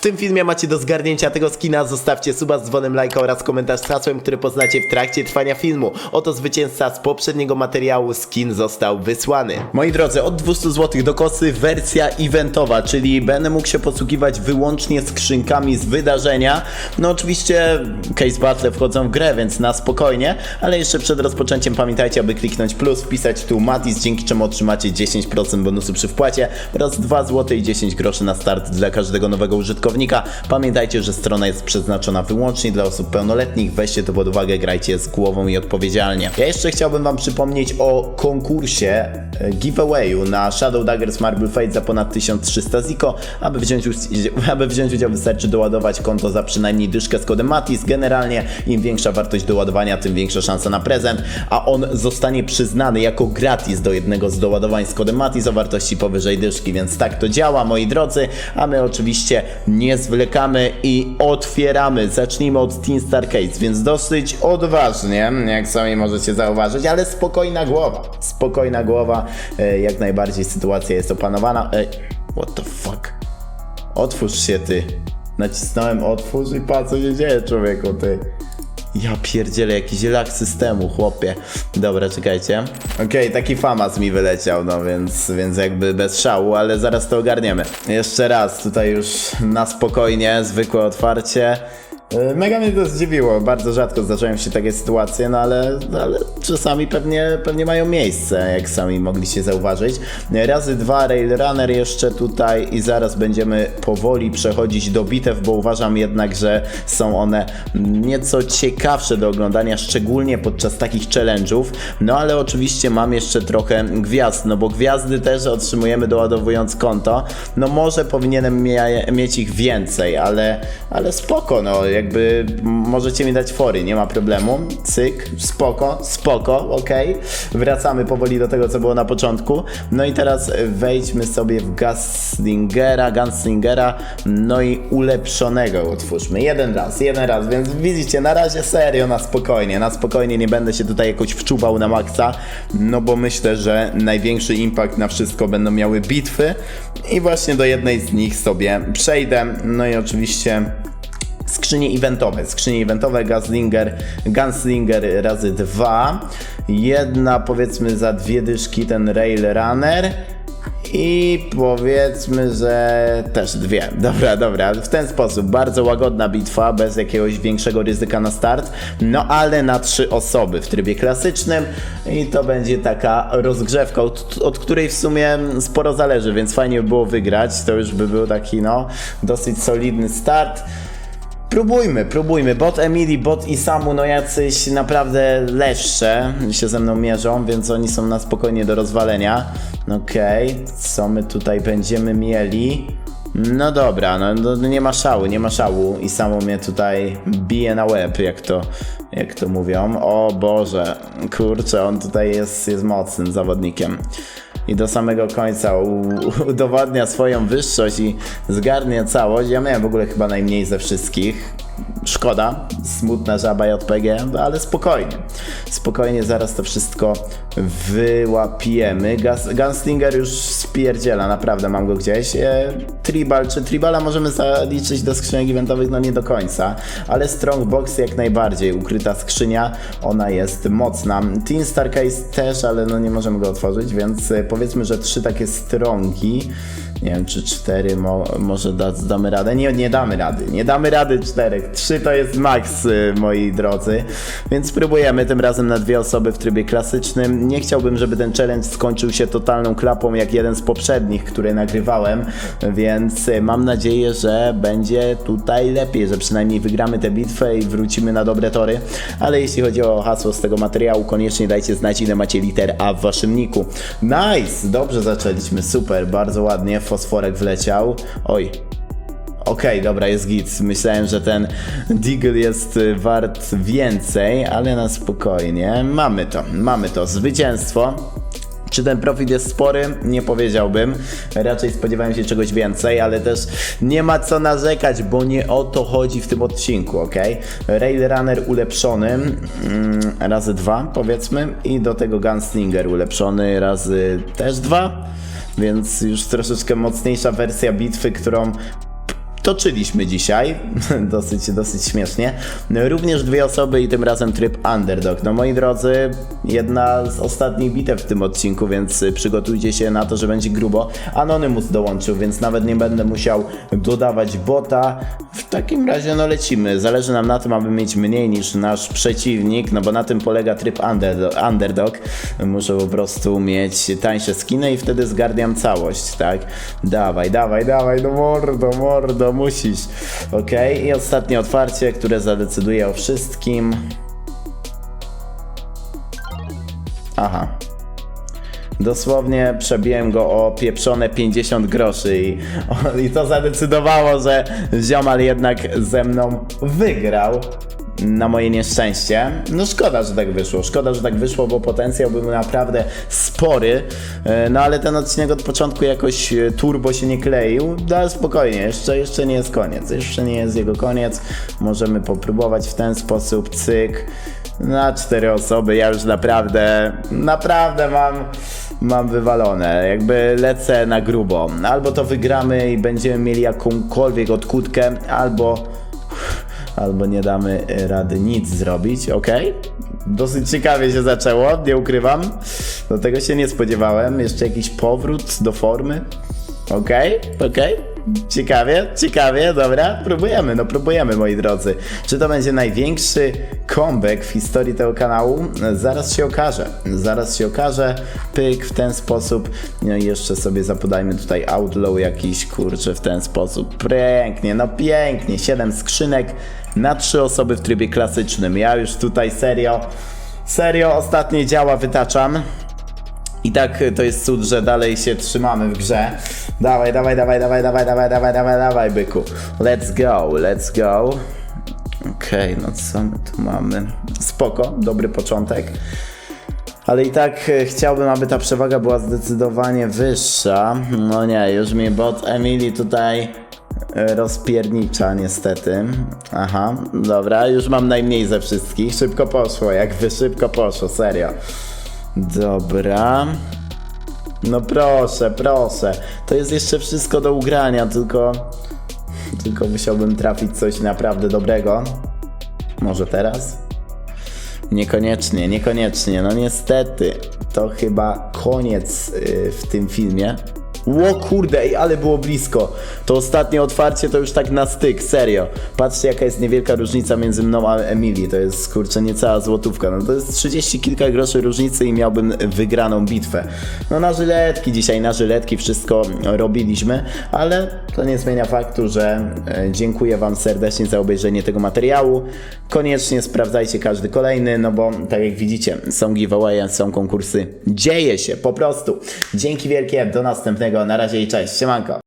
W tym filmie macie do zgarnięcia tego skina, zostawcie suba z dzwonem lajka oraz komentarz z hasłem, który poznacie w trakcie trwania filmu. Oto zwycięzca z poprzedniego materiału skin został wysłany. Moi drodzy, od 200 zł do kosy wersja eventowa, czyli będę mógł się posługiwać wyłącznie skrzynkami z wydarzenia. No oczywiście case battle wchodzą w grę, więc na spokojnie, ale jeszcze przed rozpoczęciem pamiętajcie, aby kliknąć plus, wpisać tu Matis, dzięki czemu otrzymacie 10% bonusu przy wpłacie oraz 2 zł i 10 groszy na start dla każdego nowego użytkownika. Pamiętajcie, że strona jest przeznaczona wyłącznie dla osób pełnoletnich, weźcie to pod uwagę, grajcie z głową i odpowiedzialnie. Ja jeszcze chciałbym wam przypomnieć o konkursie e, giveawayu na Shadow Daggers Marble Fate za ponad 1300 ziko. Aby wziąć, aby wziąć udział wystarczy doładować konto za przynajmniej dyszkę z kodem MATIS. Generalnie im większa wartość doładowania, tym większa szansa na prezent, a on zostanie przyznany jako gratis do jednego z doładowań z kodem MATIS o wartości powyżej dyszki, więc tak to działa, moi drodzy, a my oczywiście nie zwlekamy i otwieramy. Zacznijmy od Teen Star Case, więc dosyć odważnie, jak sami możecie zauważyć, ale spokojna głowa, spokojna głowa, e, jak najbardziej sytuacja jest opanowana. Ej, what the fuck? Otwórz się ty. Nacisnąłem otwórz i patrz co się dzieje człowieku ty. Ja pierdzielę, jakiś lak systemu, chłopie. Dobra, czekajcie. Okej, taki famas mi wyleciał, no więc, więc jakby bez szału, ale zaraz to ogarniemy. Jeszcze raz, tutaj już na spokojnie, zwykłe otwarcie. E, Mega mnie to zdziwiło, bardzo rzadko zdarzają się takie sytuacje, no ale, ale czasami pewnie, pewnie mają miejsce, jak sami mogliście zauważyć. Razy dwa Railrunner jeszcze tutaj i zaraz będziemy powoli przechodzić do bitew, bo uważam jednak, że są one nieco ciekawsze do oglądania, szczególnie podczas takich challenge'ów. No ale oczywiście mam jeszcze trochę gwiazd, no bo gwiazdy też otrzymujemy doładowując konto. No może powinienem mia- mieć ich więcej, ale, ale spoko, no jakby możecie mi dać fory, nie ma problemu. Cyk, spoko, spoko, okej. Wracamy powoli do tego, co było na początku. No i teraz wejdźmy sobie w Gunslingera, Gunslingera, no i ulepszonego utwórzmy. Jeden raz, jeden raz, więc widzicie, na razie serio, na spokojnie, na spokojnie, nie będę się tutaj jakoś wczuwał na maksa, no bo myślę, że największy impact na wszystko będą miały bitwy i właśnie do jednej z nich sobie przejdę. No i oczywiście skrzynie eventowe. Skrzynie eventowe Gunslinger, Gunslinger razy dwa. Jedna powiedzmy za dwie dyszki ten Rail Runner. I powiedzmy, że też dwie. Dobra, dobra. W ten sposób bardzo łagodna bitwa, bez jakiegoś większego ryzyka na start. No ale na trzy osoby w trybie klasycznym. I to będzie taka rozgrzewka, od, od której w sumie sporo zależy, więc fajnie by było wygrać. To już by był taki, no, dosyć solidny start. Próbujmy, próbujmy. Bot Emily, bot i Samu, no jacyś naprawdę leszcze się ze mną mierzą, więc oni są na spokojnie do rozwalenia. Okej, co my tutaj będziemy mieli? No dobra, no, no nie ma szału, nie ma szału i Samu mnie tutaj bije na łeb, jak to, jak to mówią. O Boże, kurczę, on tutaj jest, jest mocnym zawodnikiem i do samego końca udowadnia swoją wyższość i zgarnia całość. Ja miałem w ogóle chyba najmniej ze wszystkich. Szkoda, smutna żaba JPG, no ale spokojnie. Spokojnie zaraz to wszystko wyłapiemy. Gunslinger już spierdziela, naprawdę mam go gdzieś. E, tribal, czy Tribala możemy zaliczyć do skrzynek eventowych? No nie do końca, ale Strongbox jak najbardziej. Ukryta skrzynia, ona jest mocna. Teen Star Case też, ale no nie możemy go otworzyć, więc e, powiedzmy, że trzy takie strongi. Nie wiem, czy cztery mo może da damy radę. Nie, nie damy rady. Nie damy rady czterech. Trzy to jest maks, y, moi drodzy. Więc spróbujemy tym razem na dwie osoby w trybie klasycznym. Nie chciałbym, żeby ten challenge skończył się totalną klapą, jak jeden z poprzednich, które nagrywałem. Więc y, mam nadzieję, że będzie tutaj lepiej, że przynajmniej wygramy tę bitwę i wrócimy na dobre tory. Ale jeśli chodzi o hasło z tego materiału, koniecznie dajcie znać, ile macie liter A w waszym niku. Nice! Dobrze zaczęliśmy, super, bardzo ładnie. Fosforek wleciał. Oj, Okej, dobra, jest git. Myślałem, że ten Deagle jest y, wart więcej, ale na spokojnie. Mamy to, mamy to. Zwycięstwo. Czy ten profit jest spory? Nie powiedziałbym. Raczej spodziewałem się czegoś więcej, ale też nie ma co narzekać, bo nie o to chodzi w tym odcinku, ok? Railrunner ulepszony mm, razy dwa, powiedzmy, i do tego Gunslinger ulepszony razy też dwa, więc już troszeczkę mocniejsza wersja bitwy, którą toczyliśmy dzisiaj, dosyć, dosyć śmiesznie. Również dwie osoby i tym razem tryb underdog. No moi drodzy, jedna z ostatnich bitew w tym odcinku, więc przygotujcie się na to, że będzie grubo. Anonymous dołączył, więc nawet nie będę musiał dodawać bota. W takim razie no lecimy. Zależy nam na tym, aby mieć mniej niż nasz przeciwnik, no bo na tym polega tryb underdog. underdog. Muszę po prostu mieć tańsze skiny i wtedy zgarniam całość, tak? Dawaj, dawaj, dawaj, no mordo, mordo, musisz. Ok, i ostatnie otwarcie, które zadecyduje o wszystkim. Aha. Dosłownie przebiłem go o pieprzone 50 groszy i, i to zadecydowało, że ziomal jednak ze mną wygrał. Na moje nieszczęście. No szkoda, że tak wyszło. Szkoda, że tak wyszło, bo potencjał był naprawdę spory. E, No ale ten odcinek od początku jakoś e, turbo się nie kleił. No spokojnie, jeszcze, jeszcze nie jest koniec. Jeszcze nie jest jego koniec. Możemy popróbować w ten sposób. Cyk. Na cztery osoby. Ja już naprawdę, naprawdę mam mam wywalone. Jakby lecę na grubo. Albo to wygramy i będziemy mieli jakąkolwiek odkutkę, albo albo nie damy rady nic zrobić, ok? Dosyć ciekawie się zaczęło, nie ukrywam. Do tego się nie spodziewałem. Jeszcze jakiś powrót do formy. Okej, okej. Ciekawie, ciekawie, dobra, próbujemy, no próbujemy moi drodzy. Czy to będzie największy comeback w historii tego kanału? Zaraz się okaże, zaraz się okaże. Pyk w ten sposób. No i jeszcze sobie zapodajmy tutaj outlaw jakiś, kurczę, w ten sposób. Pięknie, no pięknie. 7 skrzynek na 3 osoby w trybie klasycznym. Ja już tutaj serio, serio ostatnie działa wytaczam. I tak to jest cud, że dalej się trzymamy w grze. Dawaj, dawaj, dawaj, dawaj, dawaj, dawaj, dawaj, dawaj, dawaj, byku. Let's go, let's go. Okej, no co my tu mamy? Spoko, dobry początek. Ale i tak y, chciałbym, aby ta przewaga była zdecydowanie wyższa. No nie, już mi bot Emily tutaj y, rozpiernicza niestety. Aha, dobra, już mam najmniej ze wszystkich. Szybko poszło, jakby szybko poszło, serio. Dobra. No proszę, proszę. To jest jeszcze wszystko do ugrania, tylko. Tylko musiałbym trafić coś naprawdę dobrego. Może teraz? Niekoniecznie, niekoniecznie. No niestety, to chyba koniec yy, w tym filmie. Ło kurde, ale było blisko. To ostatnie otwarcie to już tak na styk, serio. Patrzcie jaka jest niewielka różnica między mną a Emilii. To jest kurczę niecała złotówka. No to jest 30 kilka groszy różnicy i miałbym wygraną bitwę. No na żyletki dzisiaj, na żyletki wszystko robiliśmy, ale to nie zmienia faktu, że e, dziękuję Wam serdecznie za obejrzenie tego materiału. Koniecznie sprawdzajcie każdy kolejny, no bo tak jak widzicie, są giveawaye, są konkursy. Dzieje się po prostu. Dzięki wielkie, do następnego. Go Na razie i cześć. Siemanko.